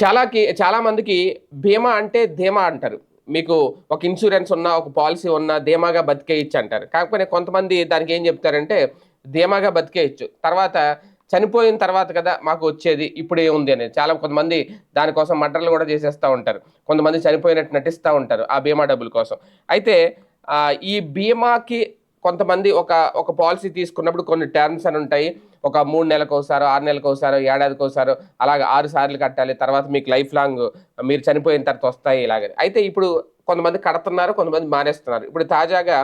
చాలాకి చాలామందికి భీమా బీమా అంటే ధీమా అంటారు. మీకు ఒక ఇన్సూరెన్స్ ఉన్నా ఒక పాలసీ ఉన్నా ధీమాగా బతికేయచ్చు అంటారు. కాకపోతే కొంతమంది దానికి ఏం చెప్తారంటే ధీమాగా బతికేయచ్చు తర్వాత చనిపోయిన తర్వాత కదా మాకు వచ్చేది ఇప్పుడు ఏముంది అనేది. చాలా కొంతమంది దానికోసం మటర్లు కూడా చేసేస్తూ ఉంటారు. కొంతమంది చనిపోయినట్టు నటిస్తూ ఉంటారు ఆ బీమా డబ్బుల కోసం. అయితే ఈ బీమాకి కొంతమంది ఒక ఒక పాలసీ తీసుకున్నప్పుడు కొన్ని టర్మ్స్ అని ఉంటాయి. ఒక మూడు నెలలకు ఒకసారి ఆరు నెలలకు ఒకసారి ఏడాదికి ఒకసారి అలాగే ఆరు సార్లు కట్టాలి. తర్వాత మీకు లైఫ్ లాంగ్ మీరు చనిపోయిన తర్వాత వస్తాయి ఇలాగ అయితే ఇప్పుడు కొంతమంది కడుతున్నారు కొంతమంది మానేస్తున్నారు. ఇప్పుడు తాజాగా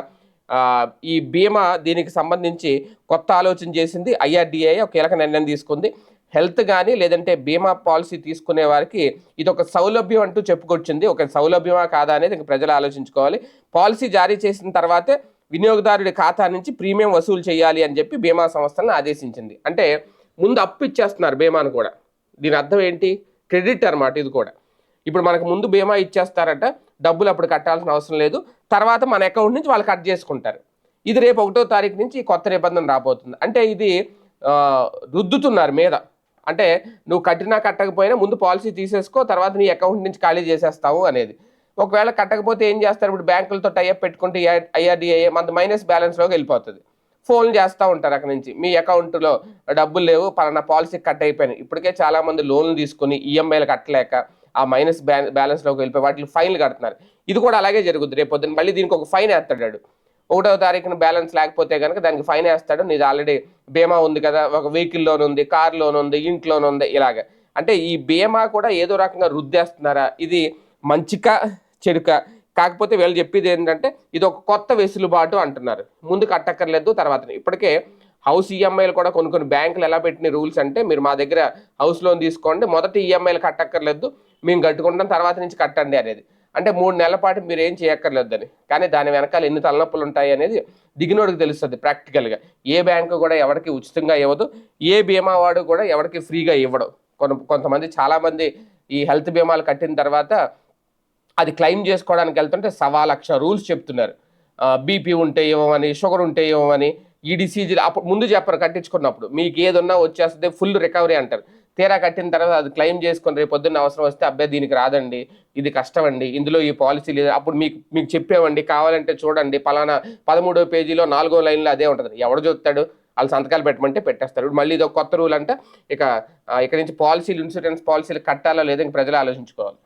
ఈ బీమా దీనికి సంబంధించి కొత్త ఆలోచన చేసింది ఐఆర్డిఐ ఒక కీలక నిర్ణయం తీసుకుంది. హెల్త్ కానీ లేదంటే బీమా పాలసీ తీసుకునే వారికి ఇది ఒక సౌలభ్యం అంటూ చెప్పుకొచ్చింది. ఒక సౌలభ్యమా కాదా అనేది ఇంకా ప్రజలు ఆలోచించుకోవాలి. పాలసీ జారీ చేసిన తర్వాతే వినియోగదారుడి ఖాతా నుంచి ప్రీమియం వసూలు చేయాలి అని చెప్పి బీమా సంస్థలను ఆదేశించింది. అంటే ముందు అప్పు ఇచ్చేస్తున్నారు బీమాను కూడా. దీని అర్థం ఏంటి? క్రెడిట్ అనమాట ఇది కూడా. ఇప్పుడు మనకు ముందు బీమా ఇచ్చేస్తారట డబ్బులు అప్పుడు కట్టాల్సిన అవసరం లేదు. తర్వాత మన అకౌంట్ నుంచి వాళ్ళు కట్ చేసుకుంటారు. ఇది రేపు ఒకటో తారీఖు నుంచి కొత్త నిబంధన రాబోతుంది. అంటే ఇది రుద్దుతున్నారు మీద. అంటే నువ్వు కట్టినా కట్టకపోయినా ముందు పాలసీ తీసేసుకో తర్వాత నీ అకౌంట్ నుంచి ఖాళీ చేసేస్తావు అనేది. ఒకవేళ కట్టకపోతే ఏం చేస్తారు? ఇప్పుడు బ్యాంకులతో టైఅప్ పెట్టుకుంటే ఐఆర్డిఐ మన మైనస్ బ్యాలెన్స్లోకి వెళ్ళిపోతుంది. ఫోన్ చేస్తూ ఉంటారు అక్కడ నుంచి. మీ అకౌంట్లో డబ్బులు లేవు పలానా పాలసీ కట్ అయిపోయినాయి. ఇప్పటికే చాలామంది లోన్లు తీసుకుని ఈఎంఐలు కట్టలేక ఆ మైనస్ బ్యా బ్యాలెన్స్లోకి వెళ్ళిపోయి వాటికి ఫైన్లు కడుతున్నారు. ఇది కూడా అలాగే జరుగుద్ది. రేపు పొద్దున్న మళ్ళీ దీనికి ఒక ఫైన్ వేస్తాడు ఒకటో తారీఖున బ్యాలెన్స్ లేకపోతే కనుక దానికి ఫైన్ వేస్తాడు. నీది ఆల్రెడీ బీమా ఉంది కదా ఒక వెహికల్ లోన్ ఉంది కార్ లోన్ ఉంది ఇంట్లో ఉంది ఇలాగ. అంటే ఈ బీమా కూడా ఏదో రకంగా రుద్దేస్తున్నారా? ఇది మంచిగా చెడుక కాకపోతే వీళ్ళు చెప్పేది ఏంటంటే ఇది ఒక కొత్త వెసులుబాటు అంటున్నారు. ముందు కట్టక్కర్లేదు తర్వాత ఇప్పటికే హౌస్ ఈఎంఐలు కూడా కొన్ని కొన్ని బ్యాంకులు ఎలా పెట్టిన రూల్స్ అంటే మీరు మా దగ్గర హౌస్ లోన్ తీసుకోండి మొదటి ఈఎంఐలు కట్టక్కర్లేదు మేము కట్టుకుంటాం తర్వాత నుంచి కట్టండి అనేది. అంటే మూడు నెలల పాటు మీరు ఏం చేయక్కర్లేదని కానీ దాని వెనకాల ఎన్ని తలనొప్పులు ఉంటాయి అనేది దిగినోడికి తెలుస్తుంది ప్రాక్టికల్గా ఏ బ్యాంకు కూడా ఎవరికి ఉచితంగా ఇవ్వదు ఏ బీమా వాడు కూడా ఎవరికి ఫ్రీగా ఇవ్వడు. కొంత కొంతమంది చాలామంది ఈ హెల్త్ బీమాలు కట్టిన తర్వాత అది క్లెయిమ్ చేసుకోవడానికి వెళ్తుంటే సవా లక్ష రూల్స్ చెప్తున్నారు. బీపీ ఉంటే ఇవ్వమని షుగర్ ఉంటే ఇవ్వమని ఈ డిసీజులు అప్పుడు ముందు చెప్పరు కట్టించుకున్నప్పుడు. మీకు ఏదున్నా వచ్చేస్తుంది ఫుల్ రికవరీ అంటారు. తీరా కట్టిన తర్వాత అది క్లెయిమ్ చేసుకొని రేపు పొద్దున్న అవసరం వస్తే అబ్బాయి దీనికి రాదండి ఇది కష్టం అండి ఇందులో ఈ పాలసీ లేదు. అప్పుడు మీకు మీకు చెప్పేవండి కావాలంటే చూడండి పలానా పదమూడో పేజీలో నాలుగో లైన్లో అదే ఉంటుంది. ఎవడు చూస్తాడు? వాళ్ళు సంతకాలు పెట్టమంటే పెట్టేస్తారు మళ్ళీ ఇది ఒక కొత్త రూల్ అంటే ఇక ఇక్కడ నుంచి పాలసీలు ఇన్సూరెన్స్ పాలసీలు కట్టాలా లేదని ఇంక ప్రజలు ఆలోచించుకోవాలి.